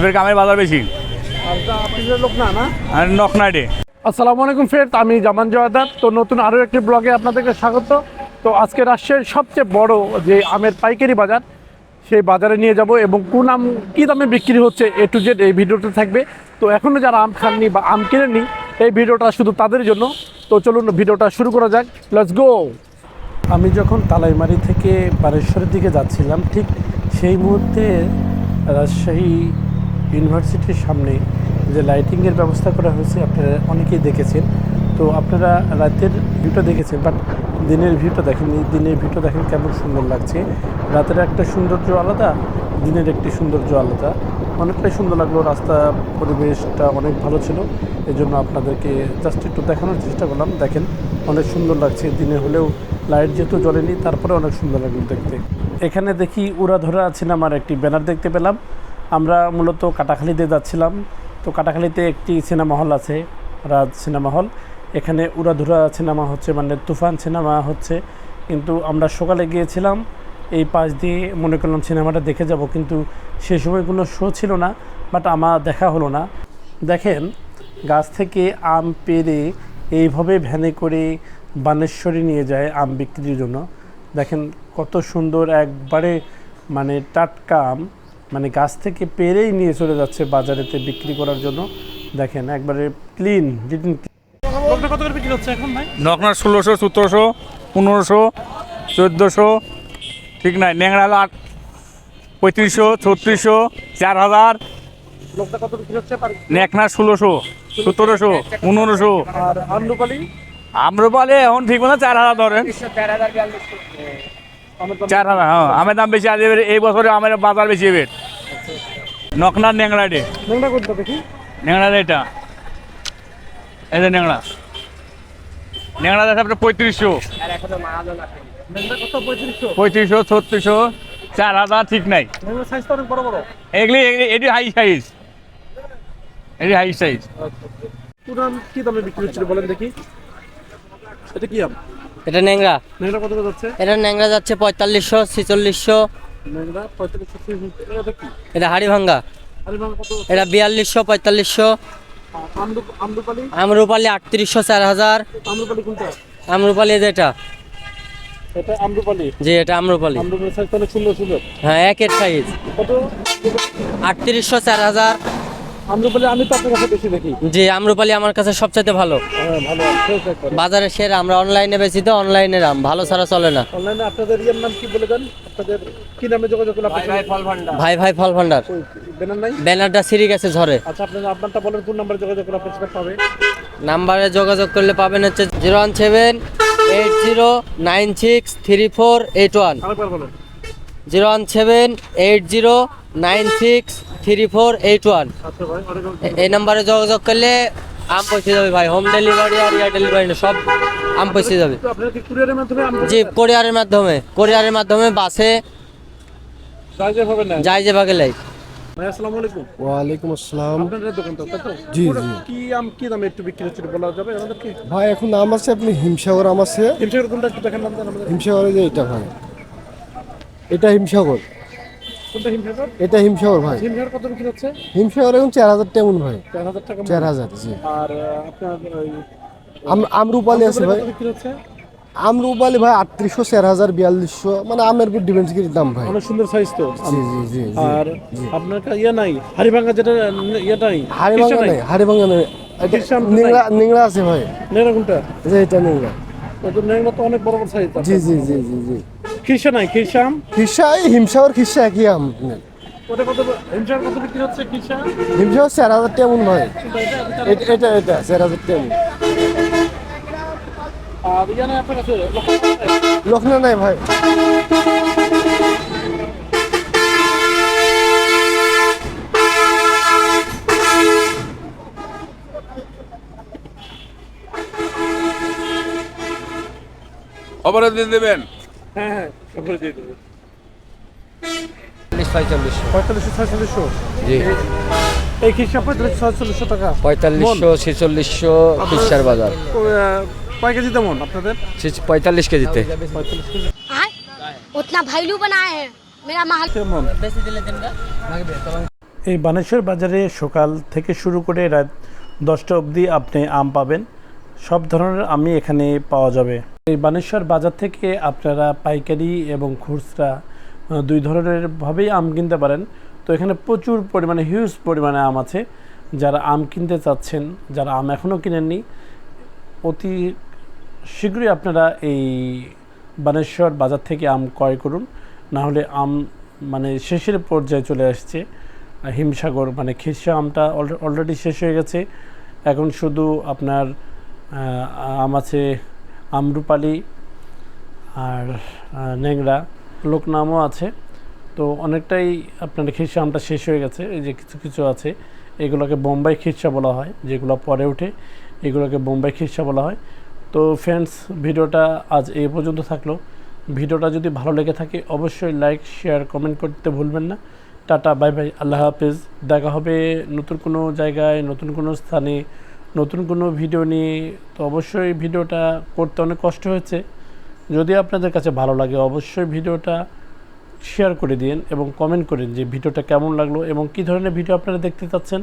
এবার কামের বাজার বেশি। লোক না নকনাডে আসসালামু আলাইকুম ফ্রেন্ড আমি জামান জয়াদার। তো নতুন আরও একটি ব্লগে আপনাদেরকে স্বাগত। তো আজকে রাজশাহীর সবচেয়ে বড় যে আমের পাইকারি বাজার সেই বাজারে নিয়ে যাব এবং কোন আম কী দামে বিক্রি হচ্ছে এ টু জেড এই ভিডিওতে থাকবে। তো এখনও যারা আম খাননি বা আম কিনেননি এই ভিডিওটা শুধু তাদের জন্য। তো চলুন ভিডিওটা শুরু করা যাক। লেটস গো আমি যখন তালাইমারি থেকে বারেশ্বরের দিকে যাচ্ছিলাম ঠিক সেই মুহূর্তে রাজশাহী ইউনিভার্সিটির সামনে যে লাইটিংয়ের ব্যবস্থা করা হয়েছে, আপনারা অনেকেই দেখেছেন। তো আপনারা রাতের ভিউটা দেখেছেন, বাট দিনের ভিউটা দেখেননি। দিনের ভিউটা দেখেন কেমন সুন্দর লাগছে। রাতের একটা সৌন্দর্য আলাদা, দিনের একটি সৌন্দর্য আলাদা। অনেকটাই সুন্দর লাগল, রাস্তা, পরিবেশটা অনেক ভালো ছিল। এই জন্য আপনাদেরকে জাস্ট একটু দেখানোর চেষ্টা করলাম। দেখেন, অনেক সুন্দর লাগছে। দিনে হলেও লাইট যেহেতু জ্বলেনি, তারপরে অনেক সুন্দর লাগল দেখতে। এখানে দেখি উড়াধরা সিনেমার একটি ব্যানার দেখতে পেলাম। আমরা মূলত কাটাখালিতে যাচ্ছিলাম। তো কাটাখালিতে একটি সিনেমা হল আছে, রাজ সিনেমা হল। এখানে উড়াধুরা সিনেমা হচ্ছে মানে তুফান সিনেমা হচ্ছে। কিন্তু আমরা সকালে গিয়েছিলাম, এই পাশ দিয়ে মনে করলাম সিনেমাটা দেখে যাব, কিন্তু সে সময় কোনো শো ছিল না, বাট আমার দেখা হলো না। দেখেন, গাছ থেকে আম পেড়ে এইভাবে ভ্যানে করে বানেশ্বরী নিয়ে যায় আম বিক্রির জন্য। দেখেন কত সুন্দর একবারে মানে টাটকা আম। মানে গাছ থেকে পেরেই নিয়ে চলে যাচ্ছে বাজারেতে বিক্রি করার জন্য। দেখেন একবারে ক্লিন রিটিন কত করে বিক্রি হচ্ছে এখন ভাই? নকনার ষোলোশো সতেরোশো পনেরোশো চোদ্দোশো ঠিক নাই ন্যাংরা হলো আট পঁয়ত্রিশশো ছত্রিশশো চার হাজার। নেকনার ষোলোশো সতেরোশো পনেরোশো। আর আমরুপালি? আম্রপালে এখন ঠিক মতো চার হাজার ধরেন। চার হাজার হ্যাঁ আমের দাম বেশি আছে এই বছরে আমের বাজার বেশি এবার। নকনার ন্যাংরা ডে নোংরা কোনটা দেখি? ন্যাংরা এটা। এই যে ন্যাংরা ন্যাংরা আছে আপনার পঁয়ত্রিশশো। পঁয়ত্রিশশো? ছত্রিশশো চার হাজার ঠিক নাই। এগুলি এগুলি এটি হাই সাইজ এটি হাই সাইজ পুরান কি দামে বিক্রি হচ্ছিল বলেন দেখি। এটা কি আম? এটা ন্যাংরা। নোংরা কত করে যাচ্ছে? এটা ন্যাংরা যাচ্ছে পঁয়তাল্লিশশো ছিচল্লিশশো। পঁয়তাল্লিশশো এটা কি? এটা হাড়ি ভাঙ্গা বিয়াল্লিশশো পঁয়তাল্লিশশো। আমরু আমরুপালি? আটত্রিশশো চার হাজার। আমরুপালি কোনটা? আমরুপালি যেটা এটা। আমরুপালি? জি এটা আমরুপালি। আমরুপালি সাইজ অনেক সুন্দর সুন্দর হ্যাঁ একের সাইজ কত? আটত্রিশশো চার হাজার। আমরুপালি আমি তো আপনার কাছে বেশি দেখি। জি আমরুপালি আমার কাছে সবচাইতে ভালো। হ্যাঁ ভালো বাজারে সেরা আমরা অনলাইনে বেশি তো অনলাইনে দাম ভালো ছাড়া চলে না। অনলাইনে আপনাদের ইয়ের নাম কি বলে দেন? আপনাদের কি নামে যোগাযোগ করলে আপনার ভাই ভাই ফল ভান্ডার ব্যানার নাই? ব্যানারটা সিঁড়ি গেছে ঝরে। আচ্ছা আপনার আপনারটা বলেন কোন নাম্বারে যোগাযোগ করলে আপনার পাবে? নাম্বারে যোগাযোগ করলে পাবেন হচ্ছে zero one seven eight zero nine six three four eight one. Zero one seven eight zero nine six three four eight one. আচ্ছা এই নাম্বারে যোগাযোগ করলে আম পৌঁছে যাবে ভাই। হোম ডেলিভারি আর ইয়ার ডেলিভারি না সব আম পৌঁছে যাবে। জি কোরিয়ারের মাধ্যমে কোরিয়ারের মাধ্যমে বাসে সাহায্য হবে না যাই যে ভাগে লাই। ওয়ালাইকুম আসসালাম। জি, পুরো জি। কি আম কি দামে একটু বিক্রি হচ্ছে বলা যাবে আমাদেরকে ভাই এখন নাম আছে আপনি হিমসাগর আম আছে। হিমসাগর কোনটা একটু দেখেন নাম হিমসাগরে যে এটা ভাই। এটা হিমসাগর। কোনটা হিমসাগর? এটা হিমসাগর ভাই। হিমসাগর কত বিক্রি হচ্ছে? হিমসাগর এখন চার হাজার তেমন ভাই। চার হাজার টাকা চার হাজার জি। আর আপনার আম আমরুপালি আছে ভাই। আমরুপালি ভাই আটত্রিশশো চার হাজার বিয়াল্লিশশো। মানে আমের উপর ডিপেন্ড দাম ভাই। অনেক সুন্দর সাইজ তো। জি জি জি জি। আর আপনার ইয়ে নাই? হাড়িভাঙ্গা যেটা ইয়েটা নাই? হাড়ি কিসটা ভাঙা নেই নিংড়া নিংড়া আছে ভাই। নেড়া কোনটা? যে এটা নিংড়া। তো নেড়া তো অনেক বড় বড় সাইজ জি জি জি জি জি। খিরসা নাই খিরসাম খিসা এই হিমসাগর খিসা একই আম। ওটা কত হিমসাগর কত বিক্রি হচ্ছে খিরসা হিমসাগর চার হাজার এটা এটা এটা চার হাজার নাই আপনার কাছে লখনৌ নাই ভাই। অপরাধ দেবেন। হ্যাঁ, হ্যাঁ এই টাকা। ছেচল্লিশশো বাজার। কেজি তেমন আপনাদের? পঁয়তাল্লিশ কেজিতে। এই বানেশ্বর বাজারে সকাল থেকে শুরু করে রাত দশটা অবধি আপনি আম পাবেন। সব ধরনের আমই এখানে পাওয়া যাবে। এই বানেশ্বর বাজার থেকে আপনারা পাইকারি এবং খুচরা দুই ধরনের ভাবেই আম কিনতে পারেন। তো এখানে প্রচুর পরিমাণে হিউজ পরিমাণে আম আছে। যারা আম কিনতে চাচ্ছেন, যারা আম এখনও কিনেননি, অতি শীঘ্রই আপনারা এই বানেশ্বর বাজার থেকে আম ক্রয় করুন। না হলে আম মানে শেষের পর্যায়ে চলে আসছে। হিমসাগর মানে খিরসা আমটা অলরেডি শেষ হয়ে গেছে। এখন শুধু আপনার আম আছে আমরুপালি আর ন্যাংরা, লোকনামও আছে। তো অনেকটাই আপনার খিরসা আমটা শেষ হয়ে গেছে, এই যে কিছু কিছু আছে। এগুলোকে বোম্বাই খিরসা বলা হয়, যেগুলো পরে ওঠে, এগুলোকে বোম্বাই খিরসা বলা হয়। তো ফ্রেন্ডস ভিডিওটা আজ এই পর্যন্ত থাকল। ভিডিওটা যদি ভালো লেগে থাকে, অবশ্যই লাইক শেয়ার কমেন্ট করতে ভুলবেন না। টাটা বাই বাই আল্লাহ হাফেজ। দেখা হবে নতুন কোনো জায়গায়, নতুন কোনো স্থানে। নতুন কোনো ভিডিও নিয়ে, তো অবশ্যই ভিডিওটা করতে অনেক কষ্ট হয়েছে। যদি আপনাদের কাছে ভালো লাগে, অবশ্যই ভিডিওটা শেয়ার করে দিন এবং কমেন্ট করেন যে ভিডিওটা কেমন লাগল এবং কী ধরনের ভিডিও আপনারা দেখতে চাচ্ছেন।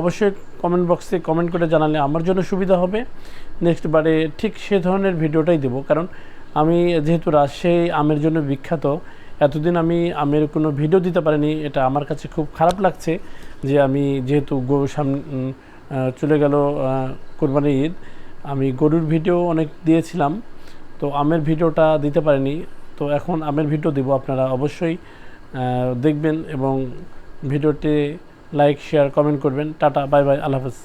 অবশ্যই কমেন্ট বক্সে কমেন্ট করে জানালে আমার জন্য সুবিধা হবে। নেক্সট বারে ঠিক সে ধরনের ভিডিওটাই দেবো। কারণ আমি যেহেতু রাজশাহী আমের জন্য বিখ্যাত, এতদিন আমি আমের কোনো ভিডিও দিতে পারিনি। এটা আমার কাছে খুব খারাপ লাগছে যে আমি যেহেতু সামনে চলে গেল কোরবানি ঈদ। আমি গরুর ভিডিও অনেক দিয়েছিলাম, তো আমের ভিডিওটা দিতে পারিনি। তো এখন আমের ভিডিও দিব, আপনারা অবশ্যই দেখবেন এবং ভিডিওটি লাইক, শেয়ার, কমেন্ট করবেন। টাটা, বাই বাই, আল্লাহ হাফেজ।